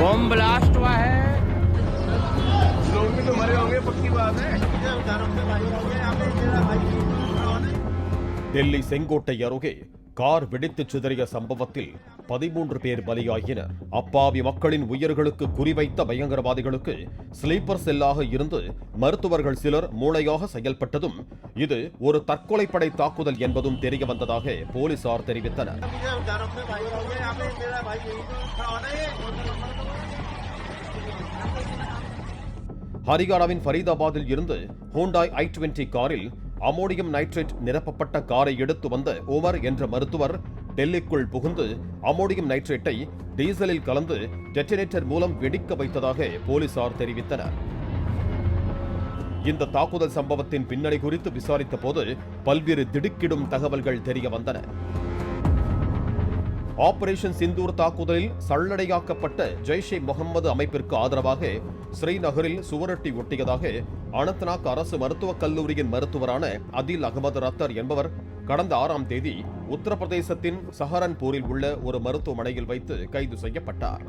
Bomb blast हुआ है। लोग भी तो मरे होंगे पक्की बात है दिल्ली सिंह को तैयार हो गए। கார் வெடித்து சிதறிய சம்பவத்தில் பதிமூன்று பேர் பலியாகினர் அப்பாவி மக்களின் உயிர்களுக்கு குறிவைத்த பயங்கரவாதிகளுக்கு ஸ்லீப்பர் செல்லாக இருந்து மருத்துவர்கள் சிலர் மூளையாக செயல்பட்டதும் இது ஒரு தற்கொலைப்படை தாக்குதல் என்பதும் தெரிய வந்ததாக போலீசார் தெரிவித்தனர். ஹரியானாவின் ஃபரீதாபாத்தில் இருந்து ஹூண்டாய் ஐ டுவெண்டி காரில் அமோனியம் நைட்ரேட் நிரப்பப்பட்ட காரை எடுத்து வந்த உமர் என்ற மருத்துவர் டெல்லிக்குள் புகுந்து அமோனியம் நைட்ரேட்டை டீசலில் கலந்து டெட்டினேட்டர் மூலம் வெடிக்க வைத்ததாக போலீசார் தெரிவித்தனர். இந்த தாக்குதல் சம்பவத்தின் பின்னணி குறித்து விசாரித்த போது பல்வேறு திடுக்கிடும் தகவல்கள் தெரிய வந்தன. ஆபரேஷன் சிந்தூர் தாக்குதலில் சல்லடையாக்கப்பட்ட ஜெய்ஷே முகமது அமைப்பிற்கு ஆதரவாக ஸ்ரீநகரில் சுவரொட்டி ஒட்டியதாக அனந்த்நாக் அரசு மருத்துவக் கல்லூரியின் மருத்துவரான அதில் அகமது ரத்தர் என்பவர் கடந்த ஆறாம் தேதி உத்தரப்பிரதேசத்தின் சஹரன்பூரில் உள்ள ஒரு மருத்துவமனையில் வைத்து கைது செய்யப்பட்டார்.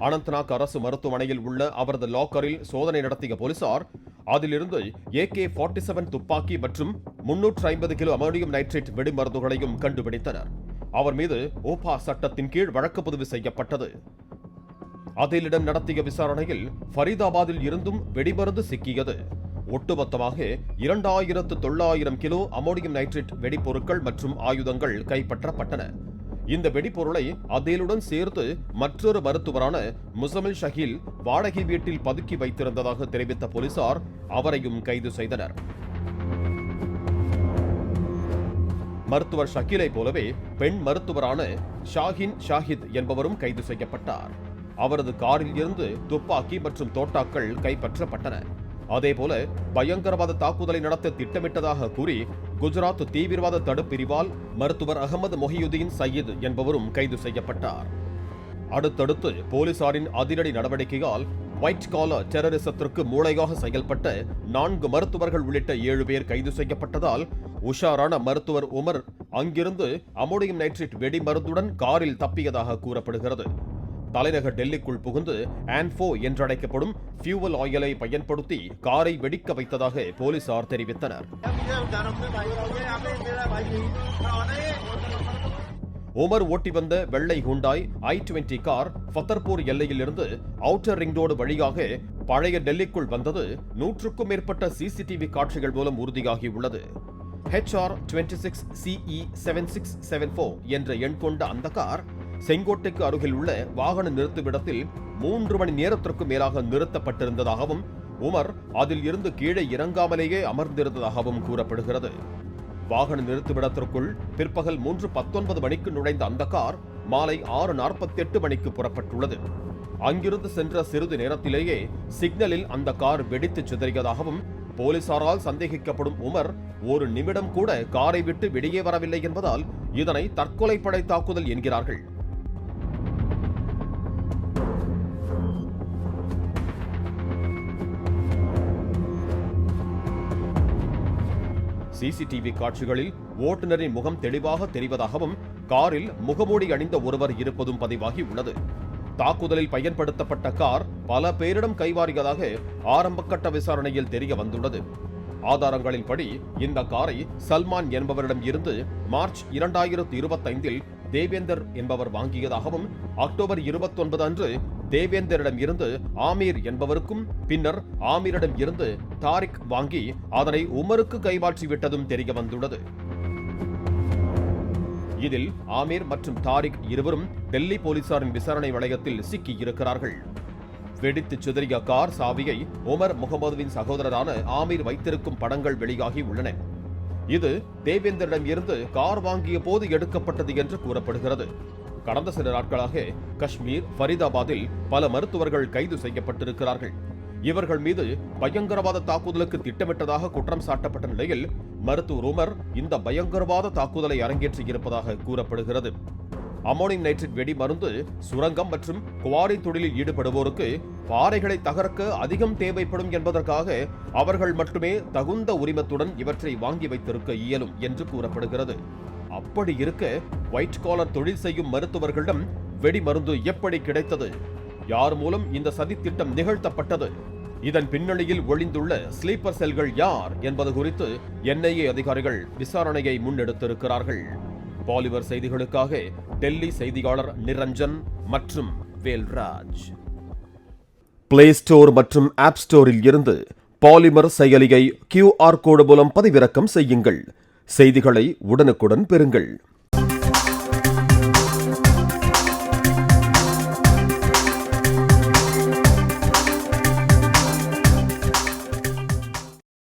அனந்த்நாக் அரசு மருத்துவமனையில் உள்ள அவரது லாக்கரில் சோதனை நடத்திய போலீசார் அதிலிருந்து ஏகே ஃபார்ட்டி செவன் துப்பாக்கி மற்றும் முன்னூற்று ஐம்பது கிலோ அமோனியம் நைட்ரேட் வெடிமருந்துகளையும் கண்டுபிடித்தனர். அவர் மீது ஓபா சட்டத்தின் கீழ் வழக்கு பதிவு செய்யப்பட்டது. அதிலிடம் நடத்திய விசாரணையில் ஃபரீதாபாத்தில் இருந்தும் வெடிமருந்து சிக்கியது. ஒட்டுமொத்தமாக இரண்டாயிரத்து தொள்ளாயிரம் கிலோ அமோனியம் நைட்ரேட் வெடிப்பொருட்கள் மற்றும் ஆயுதங்கள் கைப்பற்றப்பட்டன. இந்த வெடிப்பொருளை அதேலுடன் சேர்த்து மற்றொரு மருத்துவரான முசமில் ஷஹீல் வாடகை வீட்டில் பதுக்கி வைத்திருந்ததாக தெரிவித்த போலீசார் அவரையும் கைது செய்தனர். மருத்துவர் ஷக்கீலை போலவே பெண் மருத்துவரான ஷாஹின் ஷாஹித் என்பவரும் கைது செய்யப்பட்டார். அவரது காரில் இருந்து துப்பாக்கி மற்றும் தோட்டாக்கள் கைப்பற்றப்பட்டன. அதேபோல பயங்கரவாத தாக்குதலை நடத்த திட்டமிட்டதாக கூறி குஜராத் தீவிரவாத தடுப்பிரிவால் மருத்துவர் அகமது மொஹியுதீன் சயீத் என்பவரும் கைது செய்யப்பட்டார். அடுத்தடுத்து போலீசாரின் அதிரடி நடவடிக்கையால் ஒயிட் காலர் டெரரிசத்திற்கு மூளையாக செயல்பட்ட நான்கு மருத்துவர்கள் உள்ளிட்ட ஏழு பேர் கைது செய்யப்பட்டதால் உஷாரான மருத்துவர் உமர் அங்கிருந்து அமோனியம் நைட்ரேட் வெடி மருந்துடன் காரில் தப்பியதாக கூறப்படுகிறது. தலைநகர் டெல்லிக்குள் புகுந்து ஆன்ஃபோ என்றழைக்கப்படும் ஃபியூவல் ஆயிலை பயன்படுத்தி காரை வெடிக்க வைத்ததாக போலீசார் தெரிவித்தனர். உமர் ஓட்டி வந்த வெள்ளை Hyundai I twenty car Fatehpur எல்லையிலிருந்து outer ring road வழியாக பழைய டெல்லிக்குள் வந்தது. நூற்றுக்கும் மேற்பட்ட சிசிடிவி காட்சிகள் மூலம் உறுதியாகியுள்ளது. HR twenty six CE seven six seven four என்ற எண் கொண்ட அந்த கார் செங்கோட்டைக்கு அருகில் உள்ள வாகன நிறுத்துமிடத்தில் மூன்று மணி நேரத்திற்கு மேலாக நிறுத்தப்பட்டிருந்ததாகவும் உமர் அதில் இருந்து கீழே இறங்காமலேயே அமர்ந்திருந்ததாகவும் கூறப்படுகிறது. வாகன நிறுத்துமிடத்திற்குள் பிற்பகல் மூன்று பத்தொன்பது மணிக்கு நுழைந்த அந்த கார் மாலை ஆறு நாற்பத்தி எட்டு மணிக்கு புறப்பட்டுள்ளது. அங்கிருந்து சென்ற சிறிது நேரத்திலேயே சிக்னலில் அந்த கார் வெடித்து சிதறியதாகவும் போலீசாரால் சந்தேகிக்கப்படும் உமர் ஒரு நிமிடம் கூட காரை விட்டு வெளியே வரவில்லை என்பதால் இதனை தற்கொலைப்படை தாக்குதல் என்கிறார்கள். சிசிடிவி காட்சிகளில் ஓட்டுநரின் முகம் தெளிவாக தெரிவதாகவும் காரில் முகமூடி அணிந்த ஒருவர் இருப்பதும் பதிவாகி உள்ளது. தாக்குதலில் பயன்படுத்தப்பட்ட கார் பல பேரிடம் கைவாரியதாக ஆரம்பக்கட்ட விசாரணையில் தெரிய வந்துள்ளது. ஆதாரங்களின்படி இந்த காரை சல்மான் என்பவரிடம் இருந்து மார்ச் இரண்டாயிரத்து இருபத்தைந்தில் தேவேந்தர் என்பவர் வாங்கியதாகவும் அக்டோபர் இருபத்தொன்பது அன்று தேவேந்தரிடம் இருந்து ஆமீர் என்பவருக்கும் பின்னர் ஆமீரிடம் இருந்து தாரிக் வாங்கி அதனை உமருக்கு கைமாற்றி விட்டதும் தெரிய வந்துள்ளது. இதில் ஆமீர் மற்றும் தாரிக் இருவரும் டெல்லி போலீசாரின் விசாரணை வளையத்தில் சிக்கியிருக்கிறார்கள் வெடித்து சிதறிய கார் சாவியை உமர் முகமதுவின் சகோதரரான ஆமீர் வைத்திருக்கும் படங்கள் வெளியாகி உள்ளன. இது தேவேந்திரிடம் இருந்து கார் வாங்கிய போது எடுக்கப்பட்டது என்று கூறப்படுகிறது. கடந்த சில நாட்களாக காஷ்மீர் ஃபரிதாபாத்தில் பல மருத்துவர்கள் கைது செய்யப்பட்டிருக்கிறார்கள். இவர்கள் மீது பயங்கரவாத தாக்குதலுக்கு திட்டமிட்டதாக குற்றம் சாட்டப்பட்ட நிலையில் மருத்துவ உமர் இந்த பயங்கரவாத தாக்குதலை அரங்கேற்றியிருப்பதாக கூறப்படுகிறது. அமோனியம் நைட்ரேட் வெடி மருந்து சுரங்கம் மற்றும் குவாரி தொழிலில் ஈடுபடுவோருக்கு பாறைகளை தகர்க்க அதிகம் தேவைப்படும் என்பதற்காக அவர்கள் மட்டுமே தகுந்த உரிமத்துடன் இவற்றை வாங்கி வைத்திருக்க இயலும் என்று கூறப்படுகிறது. அப்படி இருக்க ஒயிட் காலர் தொழில் செய்யும் மருத்துவர்களிடம் வெடிமருந்து எப்படி கிடைத்தது? யார் மூலம் இந்த சதித்திட்டம் நிகழ்த்தப்பட்டது? இதன் பின்னணியில் ஒளிந்துள்ள ஸ்லீப்பர் செல்கள் யார் என்பது குறித்து என்ஐஏ அதிகாரிகள் விசாரணையை முன்னெடுத்திருக்கிறார்கள். பாலிவர் செய்திகளுக்காக டெல்லி செய்தியாளர் நிரஞ்சன் மற்றும் வேல்ராஜ். பிளே ஸ்டோர் மற்றும் ஆப் ஸ்டோரில் இருந்து பாலிமர் செயலியை கியூஆர் கோடு மூலம் பதிவிறக்கம் செய்யுங்கள். செய்திகளை உடனுக்குடன் பெறுங்கள்.